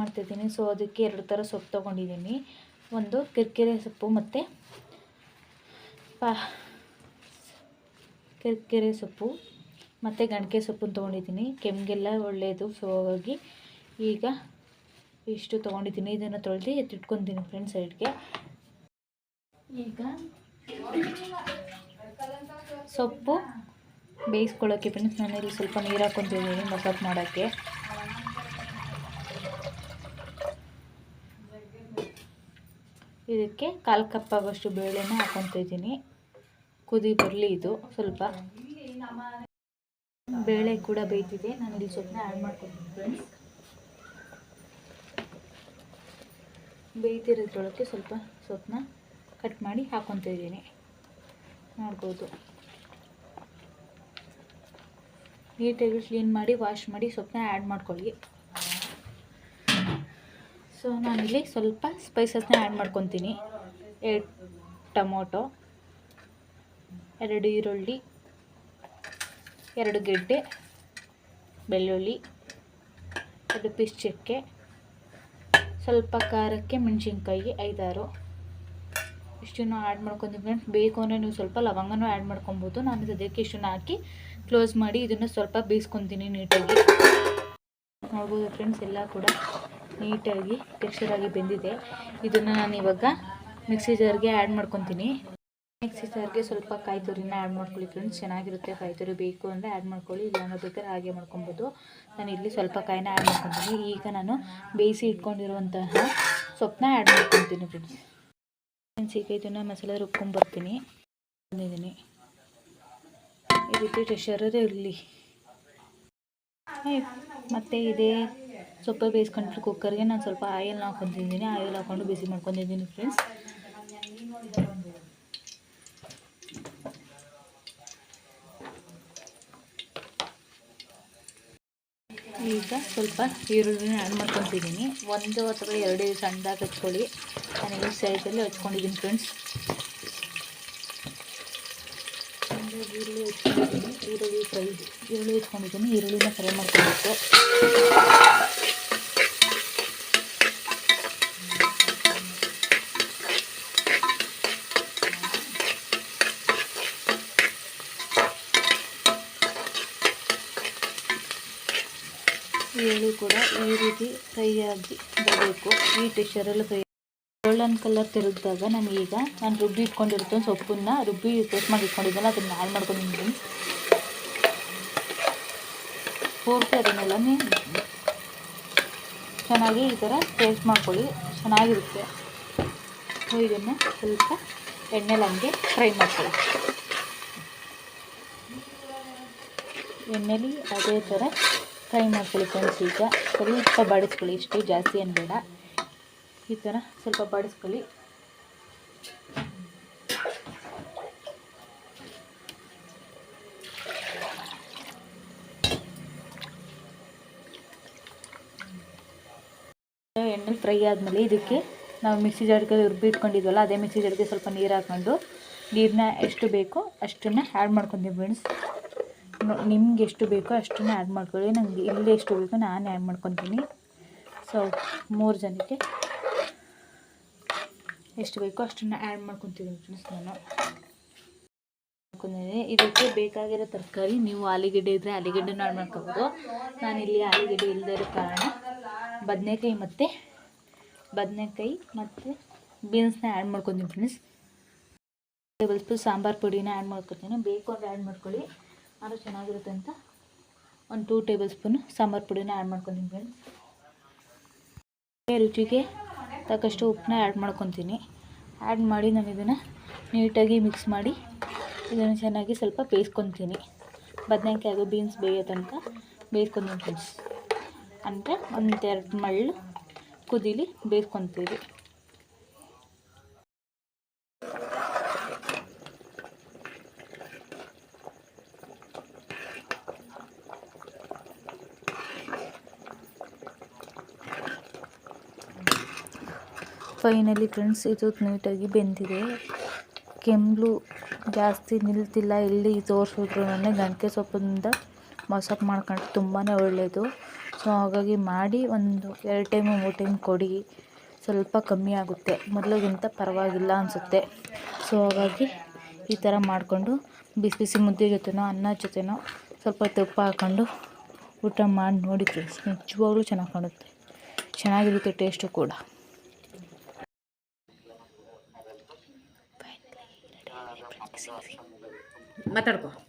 ಮಾಡ್ತಿದ್ದೀನಿ. ಸೊ ಅದಕ್ಕೆ ಎರಡು ಥರ ಸೊಪ್ಪು ತೊಗೊಂಡಿದ್ದೀನಿ. ಒಂದು ಕಿರ್ಕಿರೆ ಸೊಪ್ಪು ಮತ್ತು ಪಾ ಕಿರ್ಕಿರೆ ಸೊಪ್ಪು ಮತ್ತು ಗಣಕೆ ಸೊಪ್ಪನ್ನು ತೊಗೊಂಡಿದ್ದೀನಿ. ಕೆಮ್ಮಿಗೆಲ್ಲ ಒಳ್ಳೆಯದು ಸೊ ಹಾಗಾಗಿ ಈಗ ಇಷ್ಟು ತೊಗೊಂಡಿದ್ದೀನಿ. ಇದನ್ನು ತೊಳೆದು ಎತ್ತಿಟ್ಕೊತೀನಿ ಫ್ರೆಂಡ್ ಸೈಡ್ಗೆ ಈಗ ಸೊಪ್ಪು ಬೇಯಿಸ್ಕೊಳ್ಳೋಕ್ಕೆ ಫ್ರೆಂಡ್ಸ್ ನಾನು ಇಲ್ಲಿ ಸ್ವಲ್ಪ ನೀರು ಹಾಕ್ಕೊತಿದ್ದೀನಿ ಮಸಾಜ್ ಮಾಡೋಕ್ಕೆ. ಇದಕ್ಕೆ ಕಾಲು ಕಪ್ ಆಗೋಷ್ಟು ಬೇಳೆನ ಹಾಕೊತಿದ್ದೀನಿ. ಕುದಿ ಬರಲಿ ಇದು ಸ್ವಲ್ಪ. ಬೇಳೆ ಕೂಡ ಬೇಯ್ತಿದೆ. ನಾನು ಇಲ್ಲಿ ಸ್ವಲ್ಪ ಆ್ಯಡ್ ಮಾಡ್ಕೊತೀನಿ ಫ್ರೆಂಡ್ಸ್ ಬೇಯ್ತಿರೋದ್ರೊಳಗೆ ಸ್ವಲ್ಪ ಸೊಪ್ಪನ್ನ ಕಟ್ ಮಾಡಿ ಇದ್ದೀನಿ ನೋಡ್ಬೋದು. ನೀಟಾಗಿ ಕ್ಲೀನ್ ಮಾಡಿ ವಾಶ್ ಮಾಡಿ ಸೊಪ್ಪನ್ನ ಆ್ಯಡ್ ಮಾಡ್ಕೊಳ್ಳಿ. ಸೊ ನಾನಿಲ್ಲಿ ಸ್ವಲ್ಪ ಸ್ಪೈಸಸ್ನ ಆ್ಯಡ್ ಮಾಡ್ಕೊತೀನಿ. ಎರಡು ಟೊಮೊಟೊ, ಎರಡು ಈರುಳ್ಳಿ, ಎರಡು ಗೆಡ್ಡೆ, ಬೆಳ್ಳುಳ್ಳಿ, ಎರಡು ಪೀಸ್ ಚಕ್ಕೆ, ಸ್ವಲ್ಪ ಖಾರಕ್ಕೆ ಮೆಣಸಿನ್ಕಾಯಿ ಐದಾರು. ಇಷ್ಟನ್ನು ಆ್ಯಡ್ ಮಾಡ್ಕೊತೀನಿ ಫ್ರೆಂಡ್ಸ್ ಬೇಕು ಅಂದರೆ ನೀವು ಸ್ವಲ್ಪ ಲವಂಗನೂ ಆ್ಯಡ್ ಮಾಡ್ಕೊಬೋದು. ನಾನು ಸದ್ಯಕ್ಕೆ ಇಷ್ಟನ್ನು ಹಾಕಿ ಕ್ಲೋಸ್ ಮಾಡಿ ಇದನ್ನು ಸ್ವಲ್ಪ ಬೇಯಿಸ್ಕೊತೀನಿ ನೀಟಾಗಿ. ನೋಡ್ಬೋದು ಫ್ರೆಂಡ್ಸ್ ಎಲ್ಲ ಕೂಡ. ನೀಟಾಗಿ ಟೆಕ್ಸ್ಚರಾಗಿ ಬೆಂದಿದೆ. ಇದನ್ನು ನಾನು ಇವಾಗ ಮಿಕ್ಸಿ ಜಾರ್ಗೆ ಆ್ಯಡ್ ಮಾಡ್ಕೊತೀನಿ. ಮಿಕ್ಸಿ ಜಾರ್ಗೆ ಸ್ವಲ್ಪ ಕಾಯಿ ತುರಿನ ಆ್ಯಡ್ ಮಾಡ್ಕೊಳ್ಳಿ ಫ್ರೆಂಡ್ಸ್ ಚೆನ್ನಾಗಿರುತ್ತೆ ಕಾಯಿ ತುರಿ. ಬೇಕು ಅಂದರೆ ಆ್ಯಡ್ ಮಾಡ್ಕೊಳ್ಳಿ, ಇಲ್ಲ ಬೇಕಾದ್ರೆ ಹಾಗೆ ಮಾಡ್ಕೊಬೋದು. ನಾನು ಇಲ್ಲಿ ಸ್ವಲ್ಪ ಕಾಯಿನ ಆ್ಯಡ್ ಮಾಡ್ಕೊತೀನಿ. ಈಗ ನಾನು ಬೇಯಿಸಿ ಇಟ್ಕೊಂಡಿರುವಂತಹ ಸೊಪ್ಪನ್ನ ಆ್ಯಡ್ ಮಾಡ್ಕೊತೀನಿ ಫ್ರೆಂಡ್ಸ್ ಫ್ರೆಂಡ್ಸ್ ಈಗ ಇದನ್ನು ಮಸಾಲೆ ರುಬ್ಕೊಂಡ್ಬರ್ತೀನಿ ಬಂದಿದ್ದೀನಿ. ಈ ರೀತಿ ಟೆಕ್ಸ್ಚರದೇ ಇರಲಿ ಮತ್ತು ಇದೇ. ಸೊಪ್ಪು ಬೇಯಿಸ್ಕೊಂಡ್ರೆ ಕುಕ್ಕರ್ಗೆ ನಾನು ಸ್ವಲ್ಪ ಆಯಿಲ್ನ ಹಾಕೊಂಡಿದ್ದೀನಿ ಆಯಿಲ್ ಹಾಕ್ಕೊಂಡು ಬಿಸಿ ಮಾಡ್ಕೊಂಡಿದ್ದೀನಿ ಫ್ರೆಂಡ್ಸ್. ಈಗ ಸ್ವಲ್ಪ ಈರುಳ್ಳಿನ ಆ್ಯಡ್ ಮಾಡ್ಕೊತಿದ್ದೀನಿ ಒಂದು ಅಥವಾ ಎರಡು ಸಣ್ಣದಾಗಿ ಹಚ್ಕೊಳ್ಳಿ ನಾನು ಈ ಸೈಡಲ್ಲಿ ಹಚ್ಕೊಂಡಿದ್ದೀನಿ ಫ್ರೆಂಡ್ಸ್. ಈರುಳ್ಳಿ ಹಚ್ಕೊಂಡಿದ್ದೀನಿ. ಈರುಳ್ಳಿ ಫ್ರೈ ಈರುಳ್ಳಿ ಹಚ್ಕೊಂಡಿದ್ದೀನಿ. ಈರುಳ್ಳಿನ ಫ್ರೈ ಮಾಡ್ಕೊಬೇಕು. ಈರುಳ್ಳಿ ಕೂಡ ಈ ರೀತಿ ಫ್ರೈ ಆಗಿ ಬರಬೇಕು ಈ ಟೆಕ್ಸ್ಚರಲ್ಲಿ ಫ್ರೈ ಗೋಲ್ಡನ್ ಕಲರ್ ತಿರುಗಿದಾಗ ನಮಗೀಗ ನಾನು ರುಬ್ಬಿ ಇಟ್ಕೊಂಡಿರ್ತೀನಿ. ಸೊಪ್ಪನ್ನ ರುಬ್ಬಿ ಟೇಸ್ಟ್ ಮಾಡಿ ಇಟ್ಕೊಂಡಿದ್ದಲ್ಲ ಅದನ್ನ ಆ್ಯಡ್ ಮಾಡ್ಕೊಂಡಿದ್ದೀನಿ ಪೂರ್ತಿ ಅದನ್ನೆಲ್ಲ ಚೆನ್ನಾಗಿ ಈ ಥರ ಟೇಸ್ಟ್ ಮಾಡ್ಕೊಳ್ಳಿ. ಚೆನ್ನಾಗಿರುತ್ತೆ. ಸೊ, ಇದನ್ನು ಸ್ವಲ್ಪ ಎಣ್ಣೆಲಿ ಹಂಗೆ ಫ್ರೈ ಮಾಡ್ಕೊಳ್ಳಿ. ಎಣ್ಣೆಲಿ ಅದೇ ಥರ ಫ್ರೈ ಮಾಡ್ಕೊಳ್ಳಿ ಫ್ರೆಂಡ್ಸ್ ಈಗ ಸ್ವಲ್ಪ ಬಾಡಿಸ್ಕೊಳ್ಳಿ, ಇಷ್ಟು ಜಾಸ್ತಿ ಏನು ಬೇಡ. ಈ ಥರ ಸ್ವಲ್ಪ ಬಾಡಿಸ್ಕೊಳ್ಳಿ. ಎಣ್ಣೆ ಫ್ರೈ ಆದಮೇಲೆ ಇದಕ್ಕೆ ನಾವು ಮಿಕ್ಸಿ ಜಡ್ಗೆ ಇಟ್ಕೊಂಡಿದ್ವಲ್ಲ, ಅದೇ ಮಿಕ್ಸಿ ಜಡ್ಗೆ ಸ್ವಲ್ಪ ನೀರು ಹಾಕ್ಕೊಂಡು ನೀರನ್ನ ಎಷ್ಟು ಬೇಕೋ ಅಷ್ಟನ್ನು ಆ್ಯಡ್ ಮಾಡ್ಕೊತೀವಿ ಫ್ರೆಂಡ್ಸ್ ನಿಮ್ಗೆ ಎಷ್ಟು ಬೇಕೋ ಅಷ್ಟನ್ನು ಆ್ಯಡ್ ಮಾಡ್ಕೊಳ್ಳಿ. ನನಗೆ ಇಲ್ಲಿ ಎಷ್ಟು ಬೇಕೋ ನಾನು ಆ್ಯಡ್ ಮಾಡ್ಕೊತೀನಿ. ಸೊ ಮೂರು ಜನಕ್ಕೆ ಎಷ್ಟು ಬೇಕೋ ಅಷ್ಟನ್ನು ಆ್ಯಡ್ ಮಾಡ್ಕೊತಿದ್ದೀನಿ ಫ್ರೆಂಡ್ಸ್ ನಾನು. ಇದಕ್ಕೆ ಬೇಕಾಗಿರೋ ತರಕಾರಿ ನೀವು ಆಲೂಗಡ್ಡೆ ಇದ್ದರೆ ಆಲೂಗೆಡ್ಡೆನೂ ಆ್ಯಡ್ ಮಾಡ್ಕೋಬೋದು. ನಾನಿಲ್ಲಿ ಆಲೂಗೆಡ್ಡೆ ಇಲ್ಲದೇ ಇರೋ ಕಾರಣ ಬದನೆಕಾಯಿ ಮತ್ತು ಬದನೆಕಾಯಿ ಮತ್ತು ಬೀನ್ಸ್ನ ಆ್ಯಡ್ ಮಾಡ್ಕೊತೀನಿ ಫ್ರೆಂಡ್ಸ್ ಟೇಬಲ್ ಸ್ಪೂನ್ ಸಾಂಬಾರು ಪುಡಿನ ಆ್ಯಡ್ ಮಾಡ್ಕೊತೀನಿ. ಬೇಕು ಅಂದರೆ ಆ್ಯಡ್ ಮಾಡ್ಕೊಳ್ಳಿ. ಆದರೂ ಚೆನ್ನಾಗಿರುತ್ತೆ ಅಂತ ಒಂದು ಟೂ ಟೇಬಲ್ ಸ್ಪೂನು ಸಾಂಬಾರು ಪುಡಿನ ಆ್ಯಡ್ ಮಾಡ್ಕೊತೀನಿ ಫ್ರೆಂಡ್ಸ್ ರುಚಿಗೆ ತಕ್ಕಷ್ಟು ಉಪ್ಪನ್ನ ಆ್ಯಡ್ ಮಾಡ್ಕೊತೀನಿ. ಆ್ಯಡ್ ಮಾಡಿ ನಾನು ಇದನ್ನು ನೀಟಾಗಿ ಮಿಕ್ಸ್ ಮಾಡಿ ಇದನ್ನು ಚೆನ್ನಾಗಿ ಸ್ವಲ್ಪ ಬೇಯಿಸ್ಕೊತೀನಿ. ಬದನೆಕಾಯಿ ಬೀನ್ಸ್ ಬೇಯೋ ತನಕ ಬೇಯಿಸ್ಕೊತೀನಿ ಫ್ರೆಂಡ್ಸ್ ಅಂದರೆ ಒಂದು ಎರಡು ಮಳ್ಳು ಕುದೀಲಿ ಬೇಯಿಸ್ಕೊತೀವಿ. ಫೈನಲಿ ಫ್ರೆಂಡ್ಸ್, ಇದು ನೀಟಾಗಿ ಬೆಂದಿದೆ. ಕೆಮ್ಮು ಜಾಸ್ತಿ ನಿಲ್ತಿಲ್ಲ ಇಲ್ಲಿ ತೋರಿಸಿದ್ರು ಗಂಟೆ ಸೊಪ್ಪಿಂದ ಮಸಪ್ ಮಾಡ್ಕೊಂಡು ತುಂಬಾ ಒಳ್ಳೆಯದು ಸೊ ಹಾಗಾಗಿ ಮಾಡಿ ಒಂದು ಎರಡು ಟೈಮು, ಮೂರು ಟೈಮ್ ಕೊಡಿ. ಸ್ವಲ್ಪ ಕಮ್ಮಿ ಆಗುತ್ತೆ. ಮೊದಲಿಗಿಂತ ಪರವಾಗಿಲ್ಲ ಅನಿಸುತ್ತೆ. ಸೊ ಹಾಗಾಗಿ ಈ ಥರ ಮಾಡಿಕೊಂಡು ಬಿಸಿ ಬಿಸಿ ಮುದ್ದೆ ಜೊತೆನೋ, ಅನ್ನ ಜೊತೆನೋ ಸ್ವಲ್ಪ ತುಪ್ಪ ಹಾಕ್ಕೊಂಡು ಊಟ ಮಾಡಿ ನೋಡಿ ಫ್ರೆಂಡ್ಸ್. ನಿಜವಾಗ್ಲೂ ಚೆನ್ನಾಗಿ ಕಾಣುತ್ತೆ. ಚೆನ್ನಾಗಿರುತ್ತೆ ಟೇಸ್ಟು ಕೂಡ. Matarco.